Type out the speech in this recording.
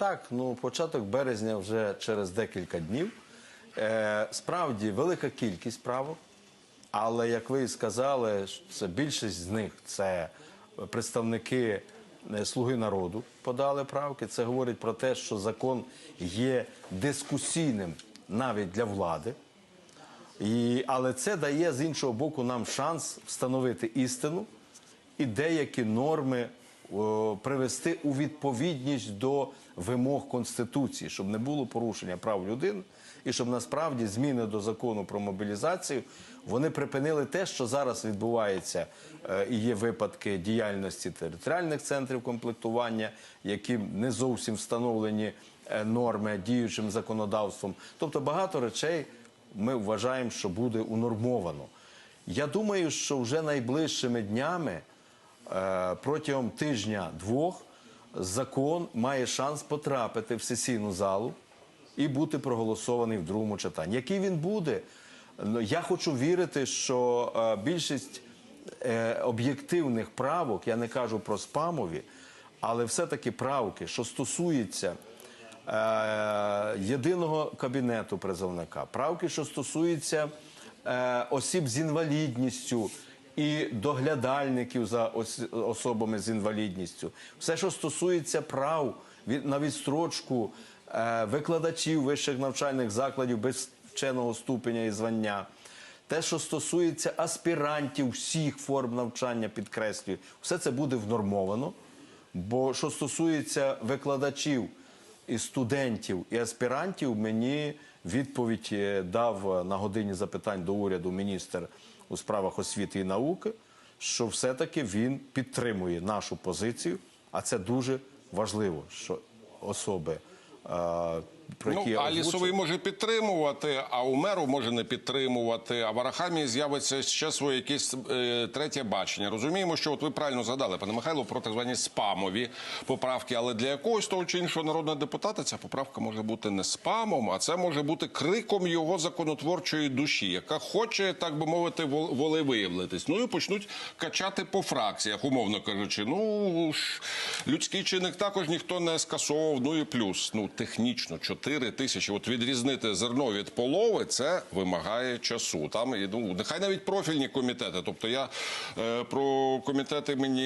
Так, ну початок березня вже через декілька днів. Е, справді велика кількість правок, але як ви і сказали, це більшість з них це представники е, Слуги народу подали правки. Це говорить про те, що закон є дискусійним навіть для влади. І, але це дає з іншого боку нам шанс встановити істину і деякі норми привести у відповідність до вимог Конституції, щоб не було порушення прав людини, і щоб насправді зміни до закону про мобілізацію вони припинили те, що зараз відбувається, е, і є випадки діяльності територіальних центрів комплектування, які не зовсім встановлені е, норми діючим законодавством. Тобто багато речей ми вважаємо, що буде унормовано. Я думаю, що вже найближчими днями, е, протягом тижня-двох, закон має шанс потрапити в сесійну залу і бути проголосований в другому читанні. Який він буде? Ну, Я хочу вірити, що е, більшість е, об'єктивних правок, я не кажу про спамові, але все-таки правки, що стосуються е, єдиного кабінету призовника, правки, що стосуються е, осіб з інвалідністю і доглядальників за особами з інвалідністю, все, що стосується прав на відстрочку е, викладачів вищих навчальних закладів без вченого ступеня і звання. Те, що стосується аспірантів всіх форм навчання, підкреслюю, все це буде внормовано. Бо що стосується викладачів і студентів і аспірантів, мені відповідь е, дав е, на годині запитань до уряду міністр у справах освіти і науки, що все-таки він підтримує нашу позицію, а це дуже важливо, що особи, е, про які Ну, я а лісовий може підтримувати, а у меру може не підтримувати. А в Арахамії з'явиться ще своє якесь е, третє бачення. Розуміємо, що от ви правильно згадали, пане Михайло, про так звані спамові поправки. Але для якогось того чи іншого народного депутата ця поправка може бути не спамом, а це може бути криком його законотворчої душі, яка хоче, так би мовити, вол- волевиявитись. Ну і почнуть качати по фракціях, умовно кажучи. Ну людський чинник також ніхто не скасовував. Ну і плюс, ну технічно 4 тисячі. От відрізнити зерно від полови, це вимагає часу. Там ну нехай навіть профільні комітети. Тобто я е, про комітети мені.